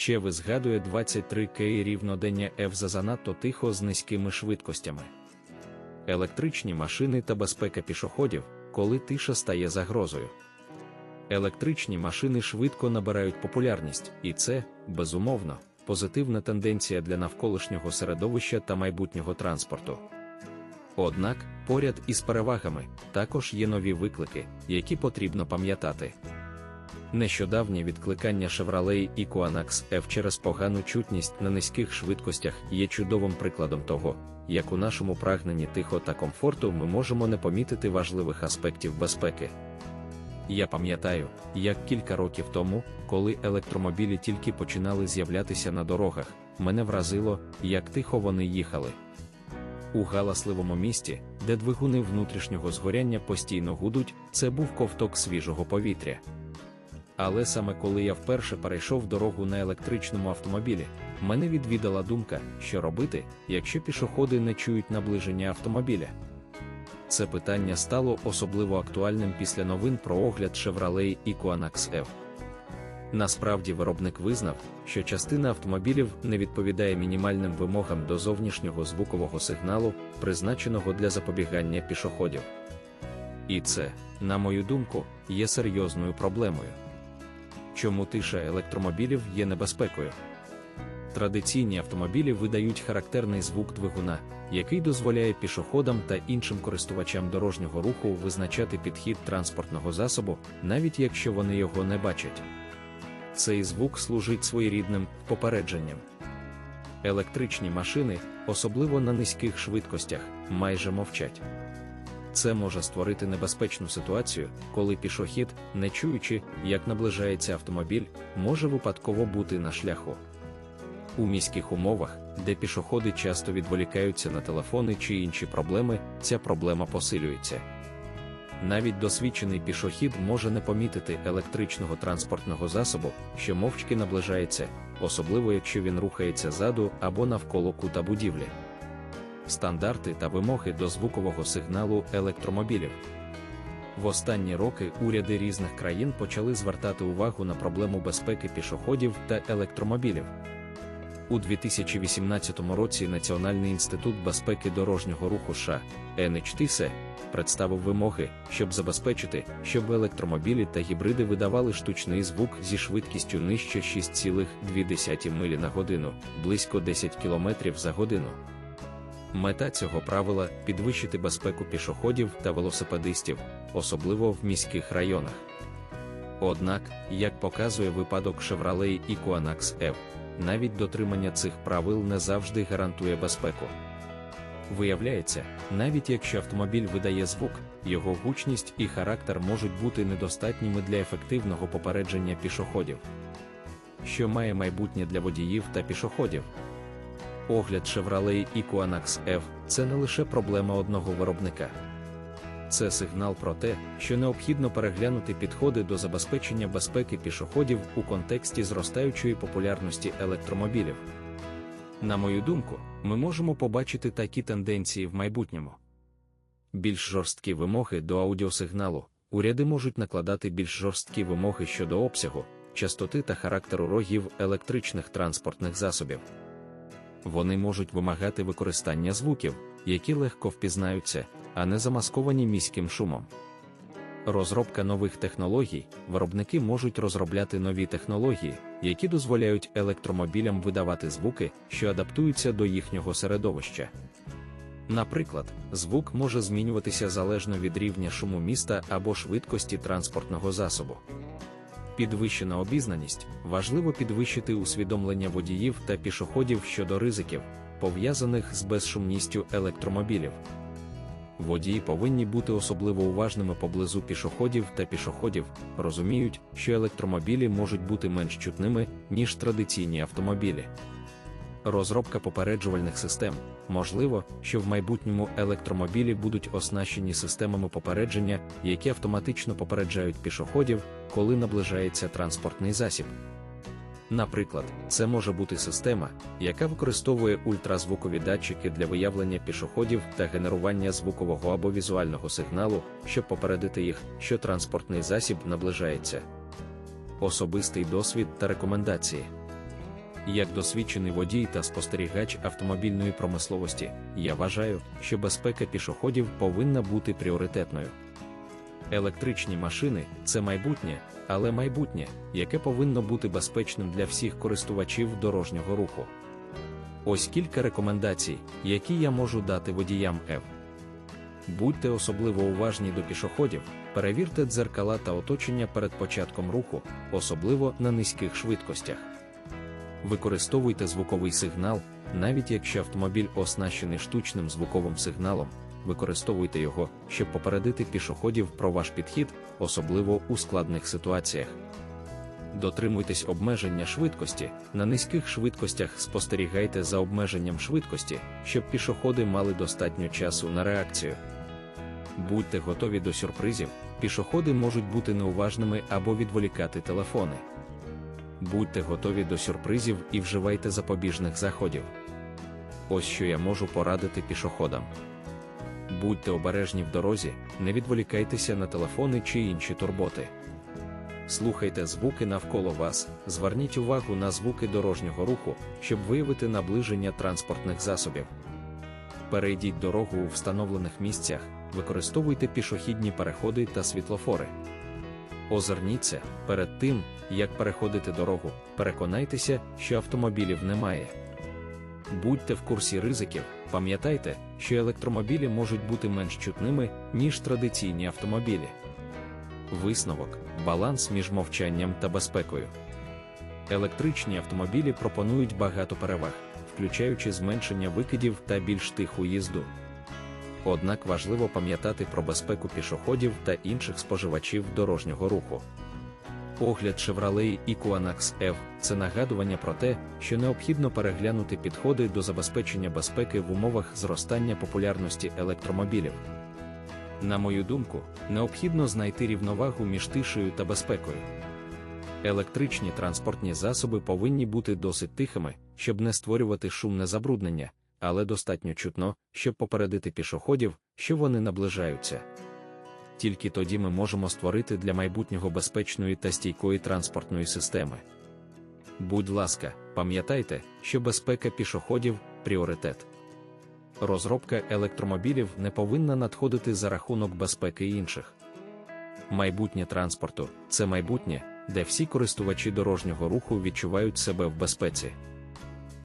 Чеви згадує 23 кей рівнодення F за занадто тихо з низькими швидкостями. Електричні машини та безпека пішоходів, коли тиша стає загрозою. Електричні машини швидко набирають популярність, і це, безумовно, позитивна тенденція для навколишнього середовища та майбутнього транспорту. Однак, поряд із перевагами також є нові виклики, які потрібно пам'ятати. Нещодавнє відкликання Chevrolet Equinox F через погану чутність на низьких швидкостях є чудовим прикладом того, як у нашому прагненні тихо та комфорту ми можемо не помітити важливих аспектів безпеки. Я пам'ятаю, як кілька років тому, коли електромобілі тільки починали з'являтися на дорогах, мене вразило, як тихо вони їхали. У галасливому місті, де двигуни внутрішнього згоряння постійно гудуть, це був ковток свіжого повітря. Але саме коли я вперше перейшов дорогу на електричному автомобілі, мене відвідала думка, що робити, якщо пішоходи не чують наближення автомобіля. Це питання стало особливо актуальним після новин про огляд Chevrolet Equinox F. Насправді виробник визнав, що частина автомобілів не відповідає мінімальним вимогам до зовнішнього звукового сигналу, призначеного для запобігання пішоходів. І це, на мою думку, є серйозною проблемою. Чому тиша електромобілів є небезпекою? Традиційні автомобілі видають характерний звук двигуна, який дозволяє пішоходам та іншим користувачам дорожнього руху визначати підхід транспортного засобу, навіть якщо вони його не бачать. Цей звук служить своєрідним попередженням. Електричні машини, особливо на низьких швидкостях, майже мовчать. Це може створити небезпечну ситуацію, коли пішохід, не чуючи, як наближається автомобіль, може випадково бути на шляху. У міських умовах, де пішоходи часто відволікаються на телефони чи інші проблеми, ця проблема посилюється. Навіть досвідчений пішохід може не помітити електричного транспортного засобу, що мовчки наближається, особливо якщо він рухається ззаду або навколо кута будівлі. Стандарти та вимоги до звукового сигналу електромобілів. В останні роки уряди різних країн почали звертати увагу на проблему безпеки пішоходів та електромобілів. У 2018 році Національний інститут безпеки дорожнього руху США NHTSA представив вимоги, щоб забезпечити, щоб електромобілі та гібриди видавали штучний звук зі швидкістю нижче 6,2 милі на годину, близько 10 км за годину. Мета цього правила підвищити безпеку пішоходів та велосипедистів, особливо в міських районах. Однак, як показує випадок Chevrolet і Equinox F, навіть дотримання цих правил не завжди гарантує безпеку. Виявляється, навіть якщо автомобіль видає звук, його гучність і характер можуть бути недостатніми для ефективного попередження пішоходів. Що має майбутнє для водіїв та пішоходів? Огляд Chevrolet Equinox F – це не лише проблема одного виробника. Це сигнал про те, що необхідно переглянути підходи до забезпечення безпеки пішоходів у контексті зростаючої популярності електромобілів. На мою думку, ми можемо побачити такі тенденції в майбутньому. Більш жорсткі вимоги до аудіосигналу, уряди можуть накладати більш жорсткі вимоги щодо обсягу, частоти та характеру рогів електричних транспортних засобів. Вони можуть вимагати використання звуків, які легко впізнаються, а не замасковані міським шумом. Розробка нових технологій, виробники можуть розробляти нові технології, які дозволяють електромобілям видавати звуки, що адаптуються до їхнього середовища. Наприклад, звук може змінюватися залежно від рівня шуму міста або швидкості транспортного засобу. Підвищена обізнаність важливо підвищити усвідомлення водіїв та пішоходів щодо ризиків, пов'язаних з безшумністю електромобілів. Водії повинні бути особливо уважними поблизу пішоходів та пішоходів, розуміють, що електромобілі можуть бути менш чутними, ніж традиційні автомобілі. Розробка попереджувальних систем можливо, що в майбутньому електромобілі будуть оснащені системами попередження, які автоматично попереджають пішоходів, коли наближається транспортний засіб. Наприклад, це може бути система, яка використовує ультразвукові датчики для виявлення пішоходів та генерування звукового або візуального сигналу, щоб попередити їх, що транспортний засіб наближається. Особистий досвід та рекомендації. Як досвідчений водій та спостерігач автомобільної промисловості, я вважаю, що безпека пішоходів повинна бути пріоритетною. Електричні машини це майбутнє, але майбутнє, яке повинно бути безпечним для всіх користувачів дорожнього руху. Ось кілька рекомендацій, які я можу дати водіям ЕВ. Будьте особливо уважні до пішоходів, перевірте дзеркала та оточення перед початком руху, особливо на низьких швидкостях. Використовуйте звуковий сигнал, навіть якщо автомобіль оснащений штучним звуковим сигналом, використовуйте його, щоб попередити пішоходів про ваш підхід, особливо у складних ситуаціях. Дотримуйтесь обмеження швидкості, на низьких швидкостях спостерігайте за обмеженням швидкості, щоб пішоходи мали достатньо часу на реакцію. Будьте готові до сюрпризів, пішоходи можуть бути неуважними або відволікати телефони. Будьте готові до сюрпризів і вживайте запобіжних заходів. Ось що я можу порадити пішоходам. Будьте обережні в дорозі, не відволікайтеся на телефони чи інші турботи. Слухайте звуки навколо вас, зверніть увагу на звуки дорожнього руху, щоб виявити наближення транспортних засобів. Перейдіть дорогу у встановлених місцях, використовуйте пішохідні переходи та світлофори. Озирніться перед тим, як переходити дорогу, переконайтеся, що автомобілів немає. Будьте в курсі ризиків, пам'ятайте, що електромобілі можуть бути менш чутними, ніж традиційні автомобілі. Висновок баланс між мовчанням та безпекою. Електричні автомобілі пропонують багато переваг, включаючи зменшення викидів та більш тиху їзду. Однак важливо пам'ятати про безпеку пішоходів та інших споживачів дорожнього руху. Огляд Chevrolet Equinox F – це нагадування про те, що необхідно переглянути підходи до забезпечення безпеки в умовах зростання популярності електромобілів. На мою думку, необхідно знайти рівновагу між тишею та безпекою. Електричні транспортні засоби повинні бути досить тихими, щоб не створювати шумне забруднення, але достатньо чутно, щоб попередити пішоходів, що вони наближаються. Тільки тоді ми можемо створити для майбутнього безпечної та стійкої транспортної системи. Будь ласка, пам'ятайте, що безпека пішоходів пріоритет. Розробка електромобілів не повинна надходити за рахунок безпеки інших. Майбутнє транспорту це майбутнє, де всі користувачі дорожнього руху відчувають себе в безпеці.